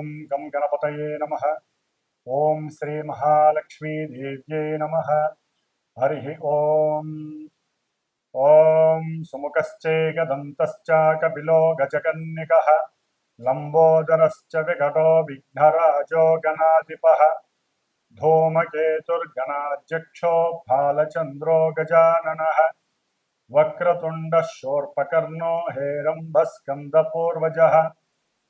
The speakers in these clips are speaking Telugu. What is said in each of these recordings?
ॐ गं गणपतये नमः। ॐ श्रीमहालक्ष्मीदेव्यै नमः। हरिः ॐ। ॐ सुमुखश्चैकदन्तश्च कपिलो गजकन्निकः। लम्बोदरश्च विघटो विघ्नराजो गणाधिपः। धूमकेतुर्गणाध्यक्षो फालचन्द्रो गजाननः। वक्रतुण्डः शोर्पकर्णो हेरम्भस्कन्दपूर्वजः।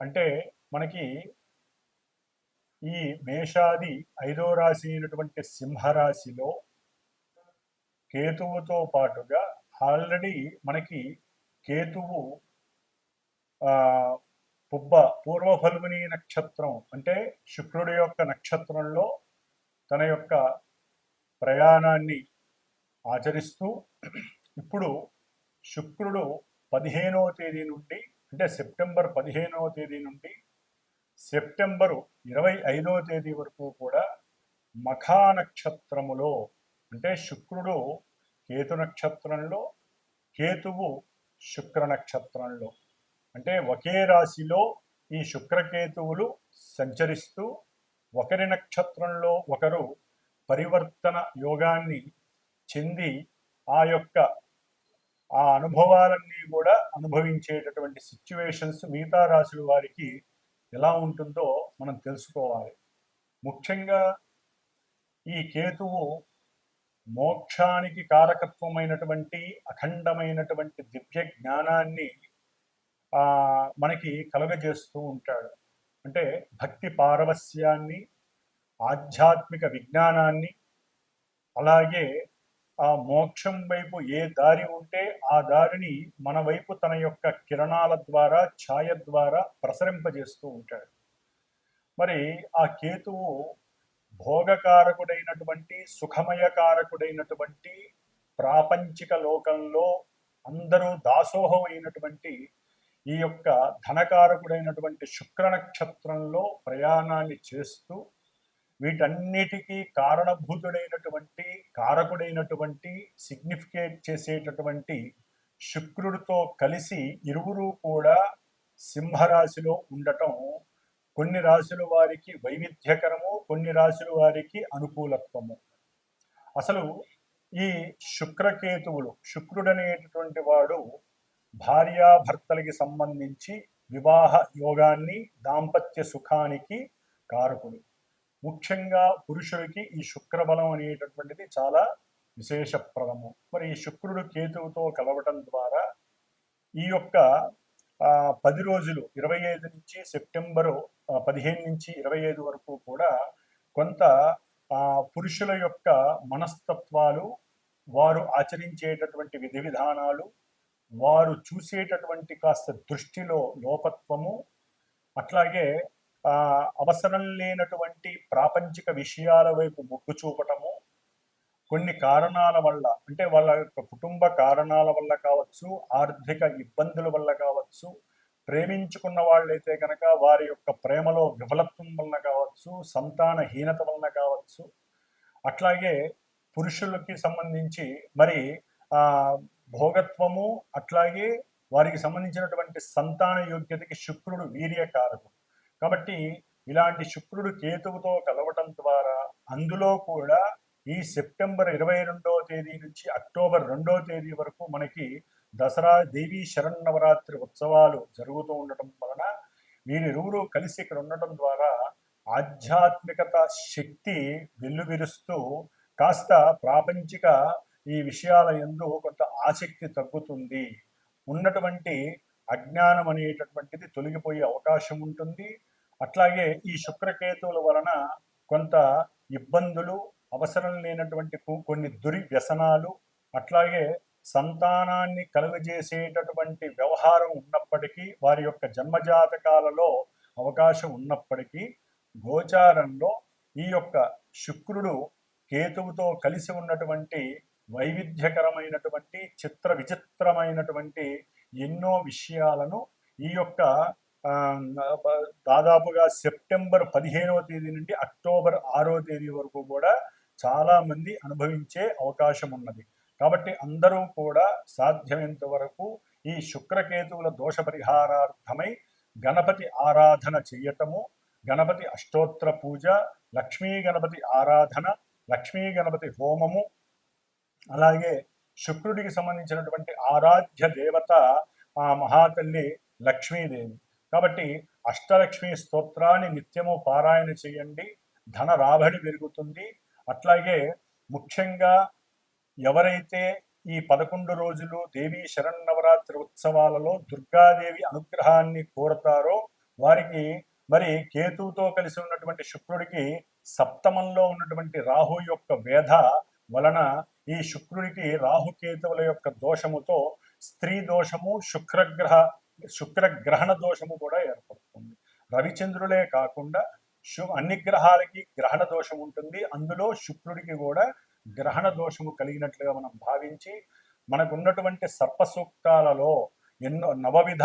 అంటే మనకి ఈ మేషాది ఐదో రాశి అయినటువంటి సింహరాశిలో కేతువుతో పాటుగా ఆల్రెడీ మనకి కేతువు పుబ్బ పూర్వ ఫల్గుని నక్షత్రం అంటే శుక్రుడి యొక్క నక్షత్రంలో తన యొక్క ప్రయాణాన్ని ఆచరిస్తూ ఇప్పుడు శుక్రుడు పదిహేనవ తేదీ నుండి అంటే సెప్టెంబర్ పదిహేనవ తేదీ నుండి సెప్టెంబరు ఇరవై ఐదవ తేదీ వరకు కూడా మఖా నక్షత్రములో అంటే శుక్రుడు కేతు నక్షత్రంలో కేతువు శుక్ర నక్షత్రంలో. అంటే ఒకే రాశిలో ఈ శుక్రకేతువులు సంచరిస్తూ ఒకరి నక్షత్రంలో ఒకరు పరివర్తన యోగాన్ని చెంది ఆ యొక్క ఆ అనుభవాలన్నీ కూడా అనుభవించేటటువంటి సిచ్యువేషన్స్ మిగతా రాశుల వారికి ఎలా ఉంటుందో మనం తెలుసుకోవాలి. ముఖ్యంగా ఈ కేతువు మోక్షానికి కారకత్వమైనటువంటి అఖండమైనటువంటి దివ్య జ్ఞానాన్ని మనకి కలుగజేస్తూ ఉంటాడు. అంటే భక్తి పారవస్యాన్ని ఆధ్యాత్మిక విజ్ఞానాన్ని అలాగే ఆ మోక్షం వైపు ఏ దారి ఉంటే ఆ దారిని మన వైపు తన యొక్క కిరణాల ద్వారా ఛాయ ద్వారా ప్రసరింపజేస్తూ ఉంటాడు. మరి ఆ కేతువు భోగకారకుడైనటువంటి సుఖమయకారకుడైనటువంటి ప్రాపంచిక లోకంలో అందరూ దాసోహం అయినటువంటి ఈ యొక్క ధనకారకుడైనటువంటి శుక్ర నక్షత్రంలో ప్రయాణాన్ని చేస్తూ వీటన్నిటికీ కారణభూతుడైనటువంటి కారకుడైనటువంటి సిగ్నిఫికేట్ చేసేటటువంటి శుక్రుడితో కలిసి ఇరువురు కూడా సింహరాశిలో ఉండటం కొన్ని రాశుల వారికి వైవిధ్యకరము కొన్ని రాశుల వారికి అనుకూలత్వము. అసలు ఈ శుక్రకేతువులు శుక్రుడనేటటువంటి వాడు భార్యాభర్తలకి సంబంధించి వివాహ యోగాన్ని దాంపత్య సుఖానికి కారకుడు. ముఖ్యంగా పురుషుడికి ఈ శుక్రబలం అనేటటువంటిది చాలా విశేషప్రదము. మరి ఈ శుక్రుడు కేతువుతో కలవటం ద్వారా ఈ యొక్క పది రోజులు ఇరవై ఐదు నుంచి సెప్టెంబరు పదిహేను నుంచి ఇరవై ఐదు వరకు కూడా కొంత పురుషుల యొక్క మనస్తత్వాలు వారు ఆచరించేటటువంటి విధి విధానాలు వారు చూసేటటువంటి కాస్త దృష్టిలో లోపత్వము అట్లాగే అవసరం లేనటువంటి ప్రాపంచిక విషయాల వైపు మొగ్గు చూపటము కొన్ని కారణాల వల్ల అంటే వాళ్ళ యొక్క కుటుంబ కారణాల వల్ల కావచ్చు ఆర్థిక ఇబ్బందుల వల్ల కావచ్చు ప్రేమించుకున్న వాళ్ళైతే కనుక వారి యొక్క ప్రేమలో విఫలత్వం వలన కావచ్చు సంతాన సంతానహీనత వలన కావచ్చు. అట్లాగే పురుషులకి సంబంధించి మరి ఆ భోగత్వము అట్లాగే వారికి సంబంధించినటువంటి సంతాన యోగ్యతకి శుక్రుడు వీర్యకారకుడు. కాబట్టి ఇలాంటి శుక్రుడు కేతువుతో కలవటం ద్వారా అందులో కూడా ఈ సెప్టెంబర్ ఇరవై రెండవ తేదీ నుంచి అక్టోబర్ రెండవ తేదీ వరకు మనకి దసరా దేవీ శరన్నవరాత్రి ఉత్సవాలు జరుగుతూ ఉండటం వలన వీరిరువురు కలిసి ఇక్కడ ఉండటం ద్వారా ఆధ్యాత్మికత శక్తి వెల్లువిరుస్తూ కాస్త ప్రాపంచిక ఈ విషయాల ఎందు కొంత ఆసక్తి తగ్గుతుంది. ఉన్నటువంటి అజ్ఞానం అనేటటువంటిది తొలగిపోయే అవకాశం ఉంటుంది. అట్లాగే ఈ శుక్రకేతువుల వలన కొంత ఇబ్బందులు అవసరం లేనటువంటి కొన్ని కొన్ని దుర్వ్యసనాలు అట్లాగే సంతానాన్ని కలుగజేసేటటువంటి వ్యవహారం ఉన్నప్పటికీ వారి యొక్క జన్మజాతకాలలో అవకాశం ఉన్నప్పటికీ గోచారంలో ఈ యొక్క శుక్రుడు కేతువుతో కలిసి ఉన్నటువంటి వైవిధ్యకరమైనటువంటి చిత్ర విచిత్రమైనటువంటి ఎన్నో విషయాలను ఈ యొక్క దాదాపుగా సెప్టెంబర్ పదిహేనవ తేదీ నుండి అక్టోబర్ ఆరో తేదీ వరకు కూడా చాలామంది అనుభవించే అవకాశం ఉన్నది. కాబట్టి అందరూ కూడా సాధ్యమైనంత వరకు ఈ శుక్రకేతువుల దోష పరిహారార్థమై గణపతి ఆరాధన చెయ్యటము గణపతి అష్టోత్తర పూజ లక్ష్మీ గణపతి ఆరాధన లక్ష్మీ గణపతి హోమము అలాగే శుక్రుడికి సంబంధించినటువంటి ఆరాధ్య దేవత ఆ మహాతల్లి లక్ష్మీదేవి. కాబట్టి అష్టలక్ష్మి స్తోత్రాన్ని నిత్యము పారాయణ చేయండి. ధన రాబడి పెరుగుతుంది. అట్లాగే ముఖ్యంగా ఎవరైతే ఈ పదకొండు రోజులు దేవీ శరన్నవరాత్రి ఉత్సవాలలో దుర్గాదేవి అనుగ్రహాన్ని కోరతారో వారికి మరి కేతువుతో కలిసి ఉన్నటువంటి శుక్రుడికి సప్తమంలో ఉన్నటువంటి రాహు యొక్క వేధ వలన ఈ శుక్రుడికి రాహుకేతువుల యొక్క దోషముతో స్త్రీ దోషము శుక్రగ్రహ శుక్రగ్రహణ దోషము కూడా ఏర్పడుతుంది. రవిచంద్రులే కాకుండా శు అన్ని గ్రహాలకి గ్రహణ దోషం ఉంటుంది. అందులో శుక్రుడికి కూడా గ్రహణ దోషము కలిగినట్లుగా మనం భావించి మనకున్నటువంటి సర్ప సూక్తాలలో ఎన్నో నవవిధ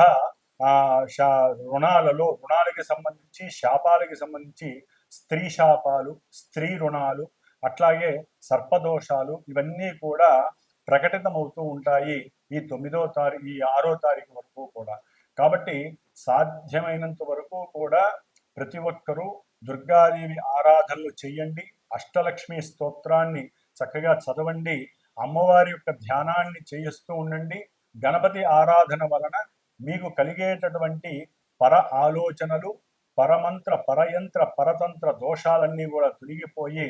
రుణాలలో రుణాలకి సంబంధించి శాపాలకి సంబంధించి స్త్రీ శాపాలు స్త్రీ రుణాలు అట్లాగే సర్పదోషాలు ఇవన్నీ కూడా ప్రకటితమవుతూ ఉంటాయి ఈ తొమ్మిదో తారీఖు ఈ ఆరో తారీఖు వరకు కూడా. కాబట్టి సాధ్యమైనంత వరకు కూడా ప్రతి ఒక్కరూ దుర్గాదేవి ఆరాధనలు చేయండి అష్టలక్ష్మి స్తోత్రాన్ని చక్కగా చదవండి అమ్మవారి యొక్క ధ్యానాన్ని చేయిస్తూ ఉండండి. గణపతి ఆరాధన వలన మీకు కలిగేటటువంటి పర ఆలోచనలు పరమంత్ర పరయంత్ర పరతంత్ర దోషాలన్నీ కూడా తొలగిపోయి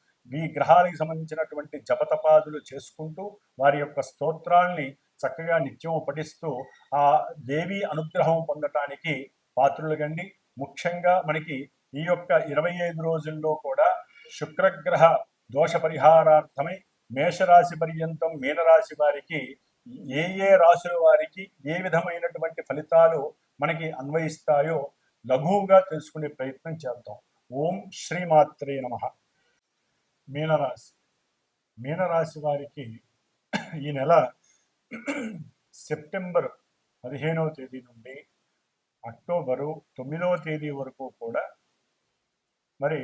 ఈ గ్రహాలకు సంబంధించినటువంటి జపతపాదులు చేసుకుంటూ వారి యొక్క స్తోత్రాల్ని చక్కగా నిత్యం పఠిస్తూ ఆ దేవి అనుగ్రహం పొందటానికి పాత్రులు గండి. ముఖ్యంగా మనకి ఈ యొక్క ఇరవై ఐదు రోజుల్లో కూడా శుక్రగ్రహ దోష పరిహారార్థమై మేషరాశి పర్యంతం మీనరాశి వారికి ఏ ఏ రాశుల వారికి ఏ విధమైనటువంటి ఫలితాలు మనకి అన్వయిస్తాయో లఘువుగా తెలుసుకునే ప్రయత్నం చేద్దాం. ఓం శ్రీమాత్రే నమ. మీనరాశి. మీనరాశి వారికి ఈ నెల సెప్టెంబర్ పదిహేనవ తేదీ నుండి అక్టోబరు తొమ్మిదవ తేదీ వరకు కూడా మరి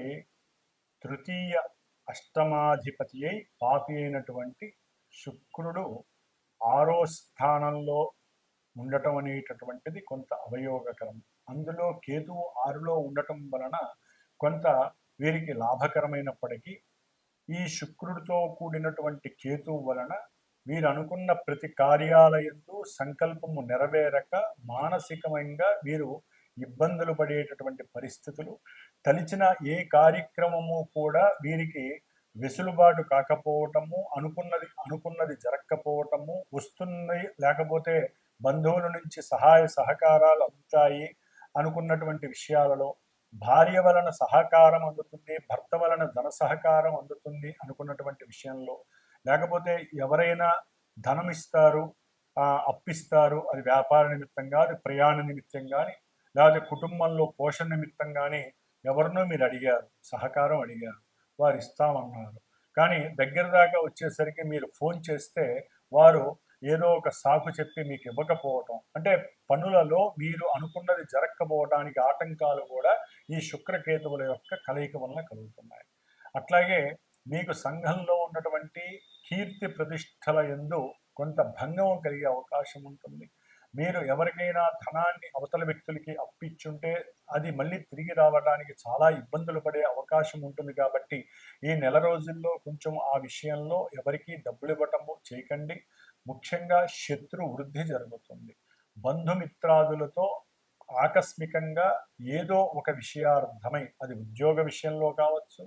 తృతీయ అష్టమాధిపతి అయి పాపి అయినటువంటి శుక్రుడు ఆరో స్థానంలో ఉండటం అనేటటువంటిది కొంత అవయోగకరం. అందులో కేతువు ఆరులో ఉండటం వలన కొంత వీరికి లాభకరమైనప్పటికీ ఈ శుక్రుడితో కూడినటువంటి కేతువు వలన వీరు అనుకున్న ప్రతి కార్యాలయందు సంకల్పము నెరవేరక మానసికంగా వీరు ఇబ్బందులు పడేటటువంటి పరిస్థితులు తలిచిన ఏ కార్యక్రమము కూడా వీరికి వెసులుబాటు కాకపోవటము అనుకున్నది అనుకున్నది జరగకపోవటము వస్తుంది లేకపోతే బంధువుల నుంచి సహాయ సహకారాలు అందుతాయి అనుకున్నటువంటి విషయాలలో భార్య వలన సహకారం అందుతుంది భర్త వలన ధన సహకారం అందుతుంది అనుకున్నటువంటి విషయంలో. లేకపోతే ఎవరైనా ధనం ఇస్తారు ఆ, అప్పిస్తారు అది వ్యాపార నిమిత్తం కానీ ప్రయాణ నిమిత్తం కానీ లేదా కుటుంబంలో పోషణ నిమిత్తం కానీ ఎవరినో మీరు అడిగారు సహకారం అడిగారు వారు ఇస్తామన్నారు. కానీ దగ్గర దాకా వచ్చేసరికి మీరు ఫోన్ చేస్తే వారు ఏదో ఒక సాకు చెప్పి మీకు ఇవ్వకపోవటం. అంటే పనులలో మీరు అనుకున్నది జరగకపోవడానికి ఆటంకాలు కూడా ఈ శుక్రకేతువుల యొక్క కలయిక వలన కలుగుతున్నాయి. అట్లాగే మీకు సంఘంలో ఉన్నటువంటి కీర్తి ప్రతిష్టల ఎందు కొంత భంగం కలిగే అవకాశం ఉంటుంది. మీరు ఎవరికైనా ధనాన్ని అవతల వ్యక్తులకి అప్పిచ్చుంటే అది మళ్ళీ తిరిగి రావడానికి చాలా ఇబ్బందులు పడే అవకాశం ఉంటుంది కాబట్టి ఈ నెల రోజుల్లో కొంచెం ఆ విషయంలో ఎవరికీ డబ్బులు ఇవ్వటము చేయకండి. ముఖ్యంగా శత్రు వృద్ధి జరుగుతుంది. బంధుమిత్రాదులతో ఆకస్మికంగా ఏదో ఒక విషయార్థమై అది ఉద్యోగ విషయంలో కావచ్చు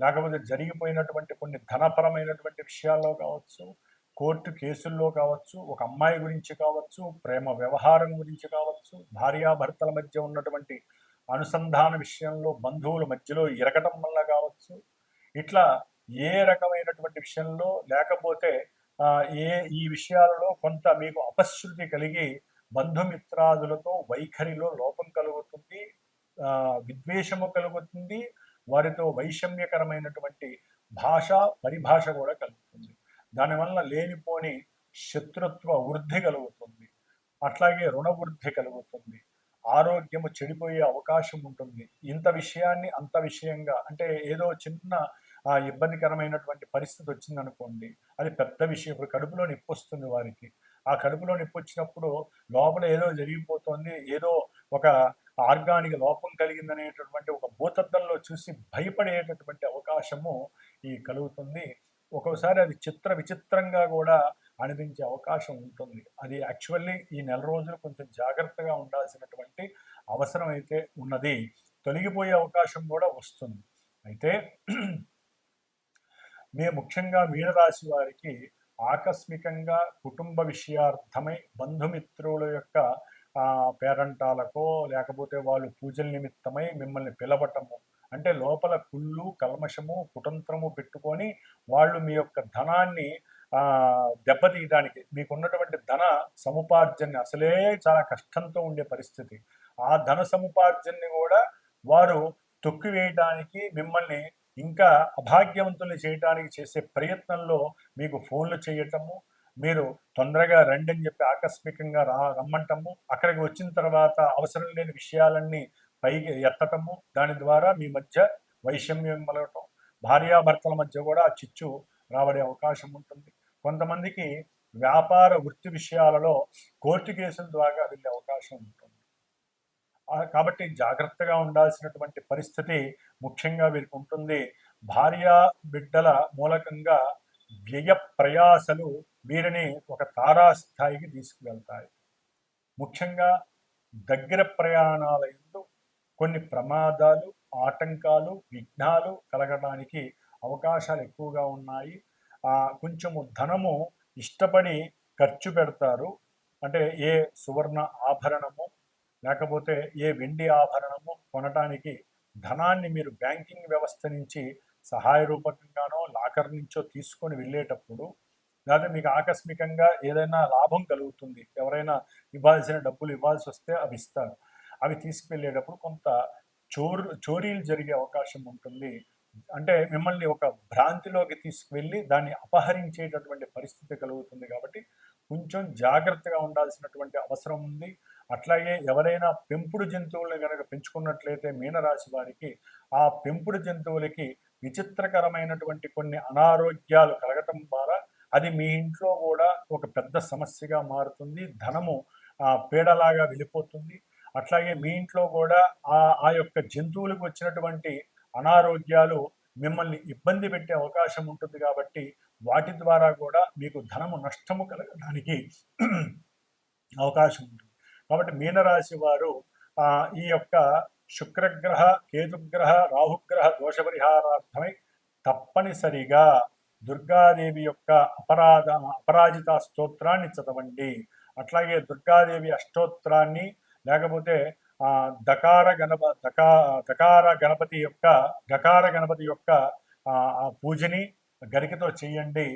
లేకపోతే జరిగిపోయినటువంటి కొన్ని ధనపరమైనటువంటి విషయాల్లో కావచ్చు కోర్టు కేసుల్లో కావచ్చు ఒక అమ్మాయి గురించి కావచ్చు ప్రేమ వ్యవహారం గురించి కావచ్చు భార్యాభర్తల మధ్య ఉన్నటువంటి అనుసంధాన విషయంలో బంధువుల మధ్యలో ఇరగటం వల్ల కావచ్చు ఇట్లా ఏ రకమైనటువంటి విషయంలో లేకపోతే ఏ ఈ విషయాలలో కొంత మీకు అపశృతి కలిగి బంధుమిత్రాదులతో వైఖరిలో లోపం కలుగుతుంది ఆ, విద్వేషము కలుగుతుంది వారితో వైషమ్యకరమైనటువంటి భాష పరిభాష కూడా కలుగుతుంది. దానివల్ల లేనిపోని శత్రుత్వ వృద్ధి కలుగుతుంది అట్లాగే రుణ వృద్ధి కలుగుతుంది ఆరోగ్యము చెడిపోయే అవకాశం ఉంటుంది. ఇంత విషయాన్ని అంత విషయంగా అంటే ఏదో చిన్న ఆ, ఇబ్బందికరమైనటువంటి పరిస్థితి వచ్చిందనుకోండి అది పెద్ద విషయం. ఇప్పుడు కడుపులో నొప్పి వస్తుంది వారికి. ఆ కడుపులో నొప్పి వచ్చినప్పుడు లోపల ఏదో జరిగిపోతుంది ఏదో ఒక ఆర్గానిక్ లోపం కలిగిందనేటటువంటి ఒక భూతద్దంలో చూసి భయపడేటటువంటి అవకాశము ఈ కలుగుతుంది. ఒక్కోసారి అది చిత్ర విచిత్రంగా కూడా అనిపించే అవకాశం ఉంటుంది. అది యాక్చువల్లీ ఈ నెల రోజులు కొంచెం జాగ్రత్తగా ఉండాల్సినటువంటి అవసరం అయితే ఉన్నది. తొలగిపోయే అవకాశం కూడా వస్తుంది. అయితే మే ముఖ్యంగా మీనరాశి వారికి ఆకస్మికంగా కుటుంబ విషయార్థమై బంధుమిత్రుల యొక్క పేరంటాలకో లేకపోతే వాళ్ళు పూజల నిమిత్తమై మిమ్మల్ని పిలవటము అంటే లోపల కుళ్ళు కల్మషము కుతంత్రము పెట్టుకొని వాళ్ళు మీ యొక్క ధనాన్ని దెబ్బతీయడానికి మీకున్నటువంటి ధన సముపార్జన అసలే చాలా కష్టంతో ఉండే పరిస్థితి. ఆ ధన సముపార్జన్ని కూడా వారు తొక్కివేయడానికి మిమ్మల్ని ఇంకా అభాగ్యవంతుల్ని చేయడానికి చేసే ప్రయత్నంలో మీకు ఫోన్లు చేయటము మీరు తొందరగా రండి అని చెప్పి ఆకస్మికంగా రా రమ్మంటము అక్కడికి వచ్చిన తర్వాత అవసరం లేని విషయాలన్నీ పైకి ఎత్తటము దాని ద్వారా మీ మధ్య వైషమ్యం కలగటం భార్యాభర్తల మధ్య కూడా చిచ్చు రాబడే అవకాశం ఉంటుంది. కొంతమందికి వ్యాపార వృత్తి విషయాలలో కోర్టు కేసుల ద్వారా వెళ్ళే అవకాశం ఉంటుంది. కాబట్టి జాగ్రత్తగా ఉండాల్సినటువంటి పరిస్థితి ముఖ్యంగా వీరికి ఉంటుంది భార్య బిడ్డల మూలకంగా వ్యయ ప్రయాసలు వీరిని ఒక తారాస్థాయికి తీసుకువెళ్తాయి. ముఖ్యంగా దగ్గర ప్రయాణాల ఎందు కొన్ని ప్రమాదాలు ఆటంకాలు విఘ్నాలు కలగడానికి అవకాశాలు ఎక్కువగా ఉన్నాయి. కొంచెము ధనము ఇష్టపడి ఖర్చు పెడతారు. అంటే ఏ సువర్ణ ఆభరణము లేకపోతే ఏ వెండి ఆభరణము కొనటానికి ధనాన్ని మీరు బ్యాంకింగ్ వ్యవస్థ నుంచి సహాయ రూపకంగానో లాకర్ నుంచో తీసుకొని వెళ్ళేటప్పుడు లేదా మీకు ఆకస్మికంగా ఏదైనా లాభం కలుగుతుంది. ఎవరైనా ఇవ్వాల్సిన డబ్బులు ఇవ్వాల్సి వస్తే అవి ఇస్తారు. అవి తీసుకువెళ్ళేటప్పుడు కొంత చోరు చోరీలు జరిగే అవకాశం ఉంటుంది. అంటే మిమ్మల్ని ఒక భ్రాంతిలోకి తీసుకువెళ్ళి దాన్ని అపహరించేటటువంటి పరిస్థితి కలుగుతుంది కాబట్టి కొంచెం జాగ్రత్తగా ఉండాల్సినటువంటి అవసరం ఉంది. అట్లాగే ఎవరైనా పెంపుడు జంతువులను కనుక పెంచుకున్నట్లయితే మీనరాశి వారికి ఆ పెంపుడు జంతువులకి విచిత్రకరమైనటువంటి కొన్ని అనారోగ్యాలు కలగటం ద్వారా అది మీ ఇంట్లో కూడా ఒక పెద్ద సమస్యగా మారుతుంది. ధనము ఆ, పీడలాగా వెళ్ళిపోతుంది. అట్లాగే మీ ఇంట్లో కూడా ఆ ఆ యొక్క జంతువులకు వచ్చినటువంటి అనారోగ్యాలు మిమ్మల్ని ఇబ్బంది పెట్టే అవకాశం ఉంటుంది కాబట్టి వాటి ద్వారా కూడా మీకు ధనము నష్టము కలగడానికి అవకాశం ఉంటుంది. కాబట్టి మీనరాశి వారు ఈ యొక్క శుక్రగ్రహ కేతుగ్రహ రాహుగ్రహ దోష పరిహారార్థమై తప్పనిసరిగా దుర్గాదేవి యొక్క అపరాధ అపరాజిత స్తోత్రాన్ని చదవండి. అట్లాగే దుర్గాదేవి అష్టోత్రాన్ని లేకపోతే దకార గణప దకా దకార గణపతి యొక్క గకార గణపతి యొక్క పూజని గరికతో చేయండి.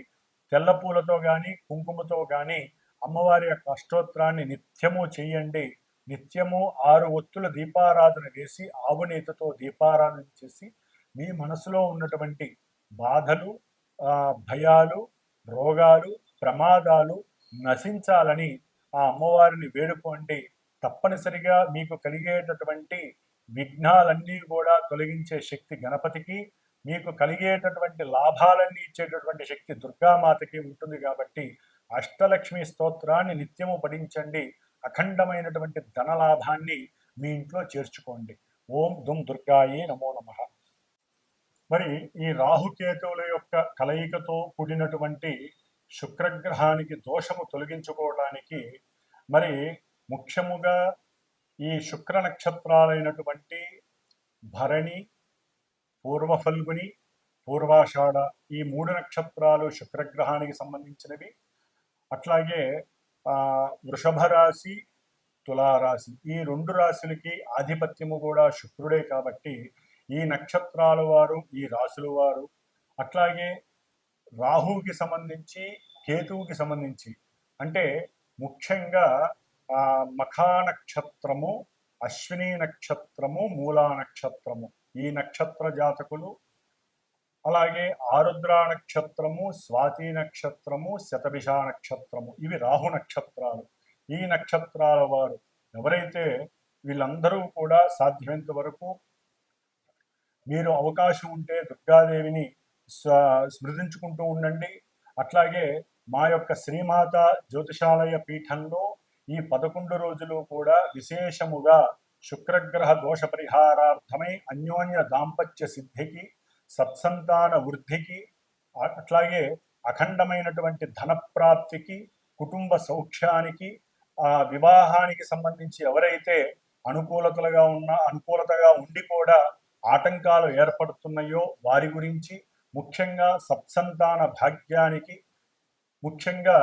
తెల్ల పూలతో కానీ కుంకుమతో కానీ అమ్మవారి యొక్క అష్టోత్తరాన్ని నిత్యము చేయండి. నిత్యము ఆరు ఒత్తుల దీపారాధన చేసి ఆవునేతతో దీపారాధన చేసి మీ మనసులో ఉన్నటువంటి బాధలు భయాలు రోగాలు ప్రమాదాలు నశించాలని ఆ అమ్మవారిని వేడుకోండి. తప్పనిసరిగా మీకు కలిగేటటువంటి విఘ్నాలన్నీ కూడా తొలగించే శక్తి గణపతికి మీకు కలిగేటటువంటి లాభాలన్నీ ఇచ్చేటటువంటి శక్తి దుర్గామాతకి ఉంటుంది కాబట్టి అష్టలక్ష్మి స్తోత్రాన్ని నిత్యము పఠించండి. అఖండమైనటువంటి ధనలాభాన్ని మీ ఇంట్లో చేర్చుకోండి. ఓం దుమ్ దుర్గాయే నమో నమ. మరి ఈ రాహుకేతువుల యొక్క కలయికతో కూడినటువంటి శుక్రగ్రహానికి దోషము తొలగించుకోవడానికి మరి ముఖ్యముగా ఈ శుక్ర నక్షత్రాలైనటువంటి భరణి పూర్వఫల్గుని పూర్వాషాఢ ఈ మూడు నక్షత్రాలు శుక్రగ్రహానికి సంబంధించినవి. అట్లాగే ఆ, వృషభ రాశి తులారాశి ఈ రెండు రాశులకి ఆధిపత్యము కూడా శుక్రుడే కాబట్టి ఈ నక్షత్రాల వారు ఈ రాశుల వారు అట్లాగే రాహువుకి సంబంధించి కేతువుకి సంబంధించి అంటే ముఖ్యంగా ఆ, మఖా నక్షత్రము అశ్విని నక్షత్రము మూలా నక్షత్రము ఈ నక్షత్ర జాతకులు అలాగే ఆరుద్ర నక్షత్రము స్వాతి నక్షత్రము శతభిష నక్షత్రము. ఇవి రాహు నక్షత్రాలు. ఈ నక్షత్రాల వారు ఎవరైతే వీళ్ళందరూ కూడా సాధ్యమైనంత వరకు మీరు అవకాశం ఉంటే దుర్గాదేవిని స్మృతించుకుంటూ ఉండండి. అట్లాగే మా యొక్క శ్రీమాత జ్యోతిషాలయ పీఠంలో ఈ పదకొండు రోజులు కూడా విశేషముగా శుక్రగ్రహ దోష పరిహారార్థమై అన్యోన్య దాంపత్య సిద్ధికి సత్సంతాన వృద్ధికి అట్లాగే అఖండమైనటువంటి ధనప్రాప్తికి కుటుంబ సౌఖ్యానికి ఆ వివాహానికి సంబంధించి ఎవరైతే అనుకూలతలుగా ఉన్న అనుకూలతగా ఉండి కూడా ఆటంకాలు ఏర్పడుతున్నాయో వారి గురించి ముఖ్యంగా సత్సంతాన భాగ్యానికి ముఖ్యంగా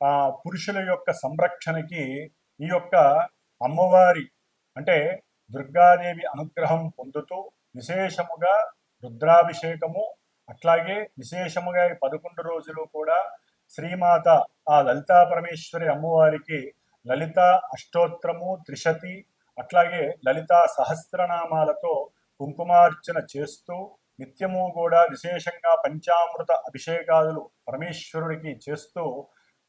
ఆ పురుషుల యొక్క సంరక్షణకి ఈ యొక్క అమ్మవారి అంటే దుర్గాదేవి అనుగ్రహం పొందుతూ విశేషముగా రుద్రాభిషేకము అట్లాగే విశేషముగా ఈ పదకొండు రోజులు కూడా శ్రీమాత ఆ లలితా పరమేశ్వరి అమ్మవారికి లలిత అష్టోత్తరము త్రిశతి అట్లాగే లలిత సహస్రనామాలతో కుంకుమార్చన చేస్తూ నిత్యము కూడా విశేషంగా పంచామృత అభిషేకాదులు పరమేశ్వరుడికి చేస్తూ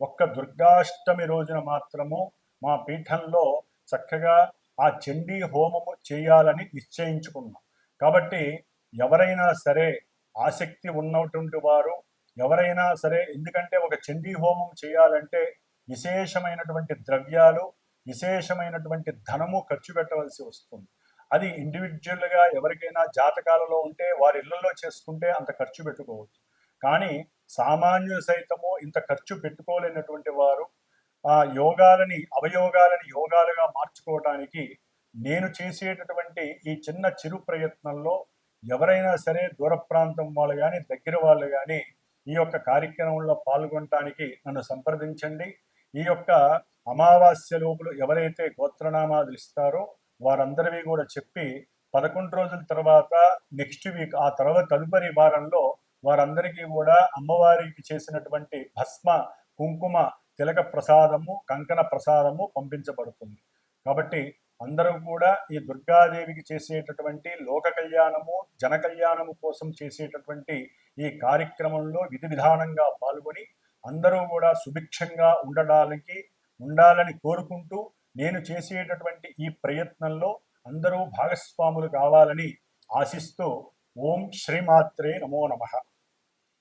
ఒక్క దుర్గాష్టమి రోజున మాత్రము మా పీఠంలో చక్కగా ఆ చండీ హోమము చేయాలని నిశ్చయించుకున్నాం. కాబట్టి ఎవరైనా సరే ఆసక్తి ఉన్నటువంటి వారు ఎవరైనా సరే ఎందుకంటే ఒక చండీ హోమం చేయాలంటే విశేషమైనటువంటి ద్రవ్యాలు విశేషమైనటువంటి ధనము ఖర్చు పెట్టవలసి వస్తుంది. అది ఇండివిజువల్గా ఎవరికైనా జాతకాలలో ఉంటే వారి ఇళ్ళలో చేసుకుంటే అంత ఖర్చు పెట్టుకోవచ్చు. కానీ సామాన్యులు సైతము ఇంత ఖర్చు పెట్టుకోలేనటువంటి వారు ఆ యోగాలని అవయోగాలని యోగాలుగా మార్చుకోవడానికి నేను చేసేటటువంటి ఈ చిన్న చిరు ప్రయత్నంలో ఎవరైనా సరే దూర ప్రాంతం వాళ్ళు కానీ దగ్గర వాళ్ళు కానీ ఈ యొక్క కార్యక్రమంలో పాల్గొనటానికి నన్ను సంప్రదించండి. ఈ యొక్క అమావాస్య లోపులు ఎవరైతే గోత్రనామాలు ఇస్తారో వారందరివి కూడా చెప్పి పదకొండు రోజుల తర్వాత నెక్స్ట్ వీక్ ఆ తర్వాత తదుపరి వారంలో వారందరికీ కూడా అమ్మవారికి చేసినటువంటి భస్మ కుంకుమ తిలక ప్రసాదము కంకణ ప్రసాదము పంపించబడుతుంది. కాబట్టి అందరూ కూడా ఈ దుర్గాదేవికి చేసేటటువంటి లోక కళ్యాణము జన కళ్యాణము కోసం చేసేటటువంటి ఈ కార్యక్రమంలో విధి విధానంగా పాల్గొని అందరూ కూడా సుభిక్షంగా ఉండడానికి ఉండాలని కోరుకుంటూ నేను చేసేటటువంటి ఈ ప్రయత్నంలో అందరూ భాగస్వాములు కావాలని ఆశిస్తూ ఓం శ్రీమాత్రే నమో నమః.